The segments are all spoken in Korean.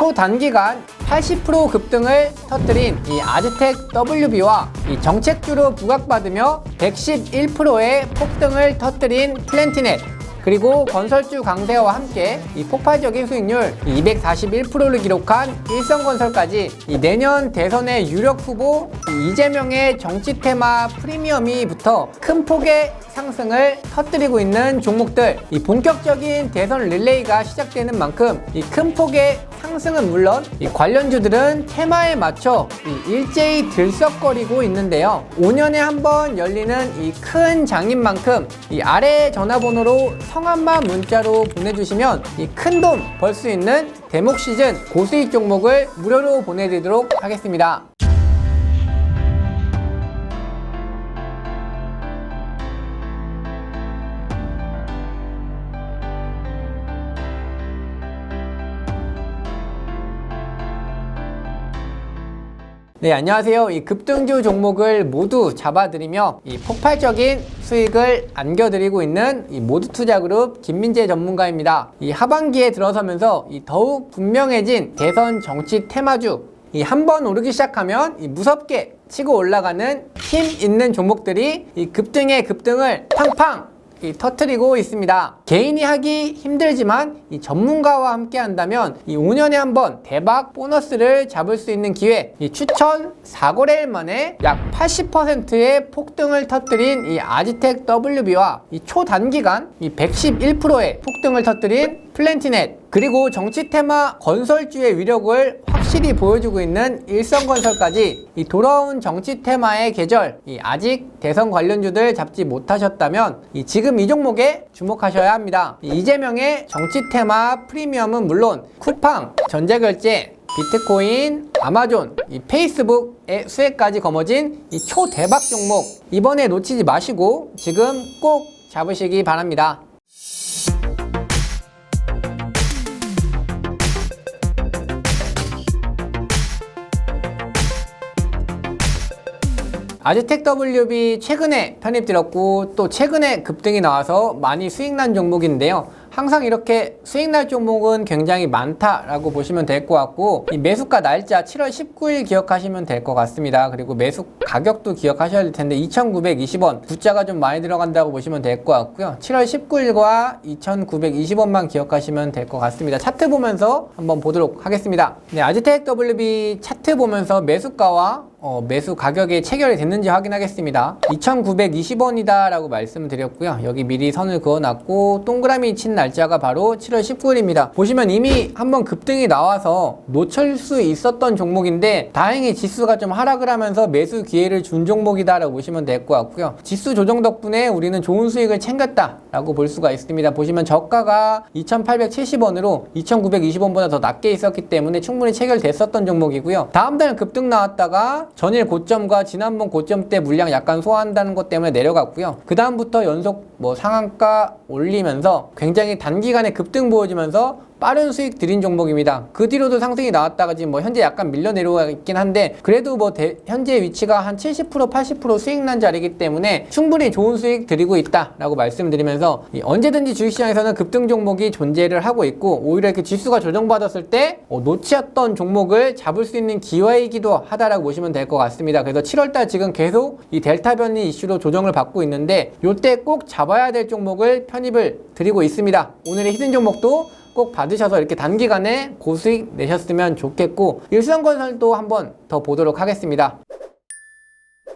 초단기간 80% 급등을 터뜨린 이 아즈텍 WB와 이 정책주로 부각받으며 111%의 폭등을 터뜨린 플랜티넷 그리고 건설주 강세와 함께 이 폭발적인 수익률 241%를 기록한 일성건설까지 이 내년 대선의 유력 후보 이 이재명의 정치 테마 프리미엄이 붙어 큰 폭의 상승을 터뜨리고 있는 종목들 이 본격적인 대선 릴레이가 시작되는 만큼 이 큰 폭의 상승은 물론 이 관련주들은 테마에 맞춰 이 일제히 들썩거리고 있는데요. 5년에 한 번 열리는 이 큰 장인 만큼 이 아래 전화번호로 성함만 문자로 보내주시면 이 큰 돈 벌 수 있는 대목 시즌 고수익 종목을 무료로 보내드리도록 하겠습니다. 네, 안녕하세요. 이 급등주 종목을 모두 잡아드리며 이 폭발적인 수익을 안겨드리고 있는 이 모두투자그룹 김민재 전문가입니다. 이 하반기에 들어서면서 이 더욱 분명해진 대선 정치 테마주 이 한 번 오르기 시작하면 이 무섭게 치고 올라가는 힘 있는 종목들이 이 급등의 급등을 팡팡 이 터트리고 있습니다. 개인이 하기 힘들지만 이 전문가와 함께 한다면 이 5년에 한 번 대박 보너스를 잡을 수 있는 기회 이 추천 4거래일 만에 약 80%의 폭등을 터뜨린 이 아지텍 WB와 이 초단기간 이 111%의 폭등을 터뜨린 플랜티넷 그리고 정치 테마 건설주의 위력을 확 실히 보여주고 있는 일성건설까지 이 돌아온 정치 테마의 계절 이 아직 대선 관련주들 잡지 못하셨다면 이 지금 이 종목에 주목하셔야 합니다. 이 이재명의 정치 테마 프리미엄은 물론 쿠팡, 전자결제, 비트코인, 아마존, 이 페이스북의 수혜까지 거머쥔 이 초대박 종목 이번에 놓치지 마시고 지금 꼭 잡으시기 바랍니다. 아즈텍 WB 최근에 편입되었고 또 최근에 급등이 나와서 많이 수익 난 종목인데요. 항상 이렇게 수익 날 종목은 굉장히 많다라고 보시면 될 것 같고 이 매수가 날짜 7월 19일 기억하시면 될 것 같습니다. 그리고 매수 가격도 기억하셔야 될 텐데 2,920원 숫자가 좀 많이 들어간다고 보시면 될 것 같고요. 7월 19일과 2,920원만 기억하시면 될 것 같습니다. 차트 보면서 한번 보도록 하겠습니다. 네, 아즈텍 WB 차트 보면서 매수가와 어, 매수 가격이 체결이 됐는지 확인하겠습니다. 2,920원이다 라고 말씀드렸고요. 여기 미리 선을 그어놨고 동그라미 친 날짜가 바로 7월 19일입니다. 보시면 이미 한번 급등이 나와서 놓칠 수 있었던 종목인데 다행히 지수가 좀 하락을 하면서 매수 기회를 준 종목이다 라고 보시면 될 것 같고요. 지수 조정 덕분에 우리는 좋은 수익을 챙겼다 라고 볼 수가 있습니다. 보시면 저가가 2,870원으로 2,920원보다 더 낮게 있었기 때문에 충분히 체결됐었던 종목이고요. 다음 달 급등 나왔다가 전일 고점과 지난번 고점 때 물량 약간 소화한다는 것 때문에 내려갔고요. 그 다음부터 연속 뭐 상한가 올리면서 굉장히 단기간에 급등 보여주면서 빠른 수익 들인 종목입니다. 그 뒤로도 상승이 나왔다가 지금 뭐 현재 약간 밀려 내려가 있긴 한데 그래도 뭐 대, 현재 위치가 한 70% 80% 수익 난 자리이기 때문에 충분히 좋은 수익 드리고 있다라고 말씀드리면서 언제든지 주식시장에서는 급등 종목이 존재를 하고 있고 오히려 이렇게 지수가 조정받았을 때 어, 놓치었던 종목을 잡을 수 있는 기회이기도 하다라고 보시면 될 것 같습니다. 그래서 7월달 지금 계속 이 델타 변이 이슈로 조정을 받고 있는데 이때 꼭 잡아야 될 종목을 편입을 드리고 있습니다. 오늘의 히든 종목도 꼭 받으셔서 이렇게 단기간에 고수익 내셨으면 좋겠고 일성건설도 한번 더 보도록 하겠습니다.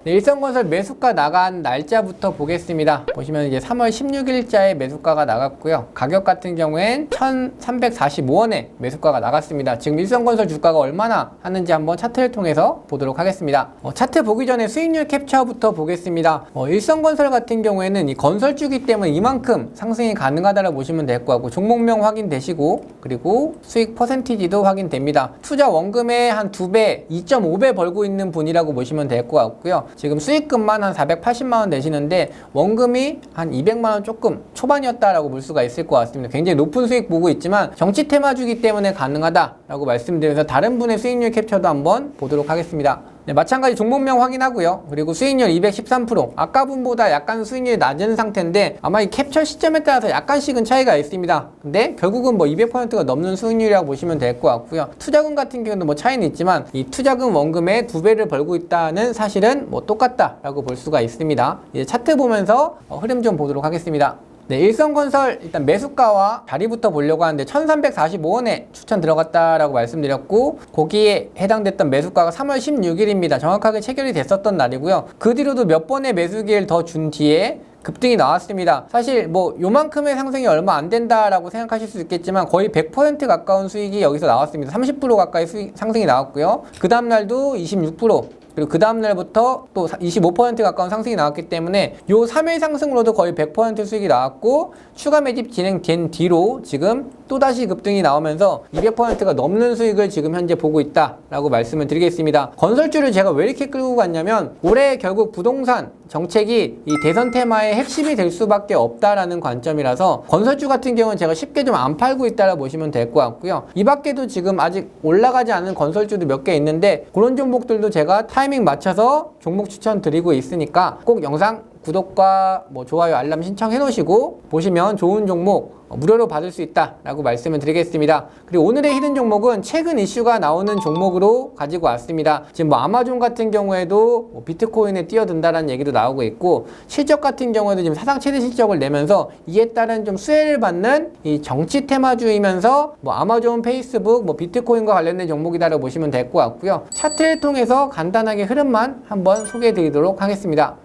네, 일성건설 매수가 나간 날짜부터 보겠습니다. 보시면 이제 3월 16일자에 매수가가 나갔고요. 가격 같은 경우엔 1,345원에 매수가가 나갔습니다. 지금 일성건설 주가가 얼마나 하는지 한번 차트를 통해서 보도록 하겠습니다. 어, 차트 보기 전에 수익률 캡처부터 보겠습니다. 어, 일성건설 같은 경우에는 이 건설주기 때문에 이만큼 상승이 가능하다고 보시면 될 것 같고 종목명 확인되시고 그리고 수익 퍼센티지도 확인됩니다. 투자 원금의 한 2배, 2.5배 벌고 있는 분이라고 보시면 될 것 같고요. 지금 수익금만 한 480만 원 내시는데 원금이 한 200만 원 조금 초반이었다라고 볼 수가 있을 것 같습니다. 굉장히 높은 수익 보고 있지만 정치 테마주기 때문에 가능하다라고 말씀드리면서 다른 분의 수익률 캡처도 한번 보도록 하겠습니다. 네, 마찬가지 종목명 확인하고요. 그리고 수익률 213%. 아까 분보다 약간 수익률이 낮은 상태인데 아마 이 캡처 시점에 따라서 약간씩은 차이가 있습니다. 근데 결국은 뭐 200%가 넘는 수익률이라고 보시면 될 것 같고요. 투자금 같은 경우는 뭐 차이는 있지만 이 투자금 원금의 두 배를 벌고 있다는 사실은 뭐 똑같다라고 볼 수가 있습니다. 이제 차트 보면서 어, 흐름 좀 보도록 하겠습니다. 네, 일성건설 일단 매수가와 자리부터 보려고 하는데 1345원에 추천 들어갔다라고 말씀드렸고 거기에 해당됐던 매수가가 3월 16일입니다. 정확하게 체결이 됐었던 날이고요. 그 뒤로도 몇 번의 매수 기회를 더 준 뒤에 급등이 나왔습니다. 사실 뭐 요만큼의 상승이 얼마 안 된다라고 생각하실 수 있겠지만 거의 100% 가까운 수익이 여기서 나왔습니다. 30% 가까이 수익 상승이 나왔고요. 그 다음 날도 26% 그리고 그 다음 날부터 또 25% 가까운 상승이 나왔기 때문에 요 3일 상승으로도 거의 100% 수익이 나왔고 추가 매집 진행된 뒤로 지금 또다시 급등이 나오면서 200%가 넘는 수익을 지금 현재 보고 있다라고 말씀을 드리겠습니다. 건설주를 제가 왜 이렇게 끌고 갔냐면 올해 결국 부동산 정책이 이 대선 테마의 핵심이 될 수밖에 없다라는 관점이라서 건설주 같은 경우는 제가 쉽게 좀 안 팔고 있다라 보시면 될 것 같고요. 이 밖에도 지금 아직 올라가지 않은 건설주도 몇 개 있는데 그런 종목들도 제가 타이밍 맞춰서 종목 추천 드리고 있으니까 꼭 영상 구독과 뭐 좋아요 알람 신청해 놓으시고 보시면 좋은 종목 어, 무료로 받을 수 있다라고 말씀을 드리겠습니다. 그리고 오늘의 히든 종목은 최근 이슈가 나오는 종목으로 가지고 왔습니다. 지금 뭐 아마존 같은 경우에도 뭐 비트코인에 뛰어든다라는 얘기도 나오고 있고 실적 같은 경우에도 지금 사상 최대 실적을 내면서 이에 따른 좀 수혜를 받는 이 정치 테마주이면서 뭐 아마존, 페이스북, 뭐 비트코인과 관련된 종목이다라고 보시면 될 것 같고요. 차트를 통해서 간단하게 흐름만 한번 소개해 드리도록 하겠습니다.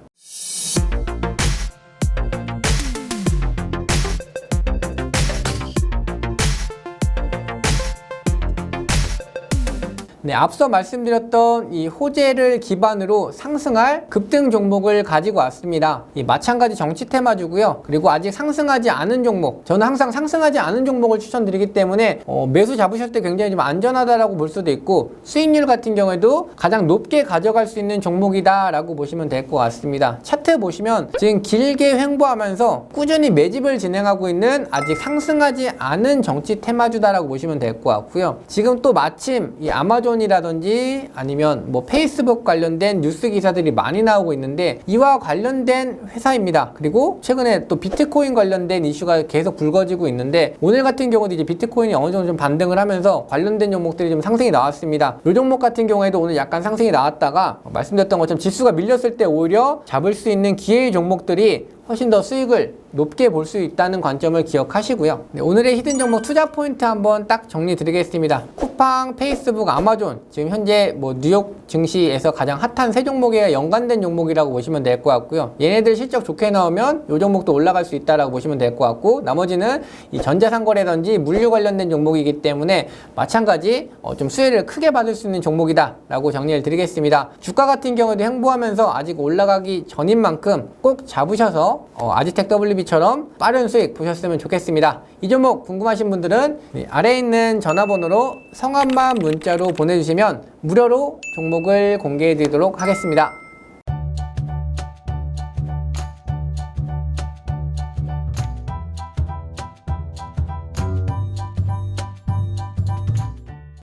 네, 앞서 말씀드렸던 이 호재를 기반으로 상승할 급등 종목을 가지고 왔습니다. 이 마찬가지 정치 테마주고요. 그리고 아직 상승하지 않은 종목. 저는 항상 상승하지 않은 종목을 추천드리기 때문에 어, 매수 잡으실 때 굉장히 좀 안전하다라고 볼 수도 있고 수익률 같은 경우에도 가장 높게 가져갈 수 있는 종목이다라고 보시면 될 것 같습니다. 차트 보시면 지금 길게 횡보하면서 꾸준히 매집을 진행하고 있는 아직 상승하지 않은 정치 테마주다라고 보시면 될 것 같고요. 지금 또 마침 이 아마존 이라든지 아니면 뭐 페이스북 관련된 뉴스 기사들이 많이 나오고 있는데 이와 관련된 회사입니다. 그리고 최근에 또 비트코인 관련된 이슈가 계속 불거지고 있는데 오늘 같은 경우도 이제 비트코인이 어느 정도 좀 반등을 하면서 관련된 종목들이 좀 상승이 나왔습니다. 이 종목 같은 경우에도 오늘 약간 상승이 나왔다가 말씀드렸던 것처럼 지수가 밀렸을 때 오히려 잡을 수 있는 기회의 종목들이 훨씬 더 수익을 높게 볼 수 있다는 관점을 기억하시고요. 네, 오늘의 히든 종목 투자 포인트 한번 딱 정리 드리겠습니다. 쿠팡, 페이스북, 아마존 지금 현재 뭐 뉴욕 증시에서 가장 핫한 세 종목에 연관된 종목이라고 보시면 될 것 같고요. 얘네들 실적 좋게 나오면 이 종목도 올라갈 수 있다라고 보시면 될 것 같고 나머지는 이 전자상거래든지 물류 관련된 종목이기 때문에 마찬가지 어, 좀 수혜를 크게 받을 수 있는 종목이다라고 정리를 드리겠습니다. 주가 같은 경우도 행보하면서 아직 올라가기 전인 만큼 꼭 잡으셔서 어, 아지텍 WB처럼 빠른 수익 보셨으면 좋겠습니다. 이 종목 궁금하신 분들은 네, 아래에 있는 전화번호로 성함만 문자로 보내주시면 무료로 종목을 공개해 드리도록 하겠습니다.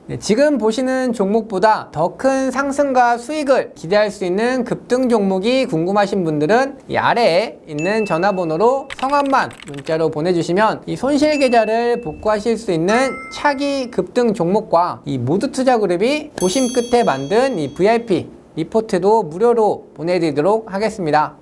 네, 지금 보시는 종목보다 더 큰 상승과 수익을 기대할 수 있는 급등 종목이 궁금하신 분들은 이 아래에 있는 전화번호로 성함만 문자로 보내주시면 이 손실 계좌를 복구하실 수 있는 차기 급등 종목과 이 모두 투자 그룹이 고심 끝에 만든 이 VIP 리포트도 무료로 보내드리도록 하겠습니다.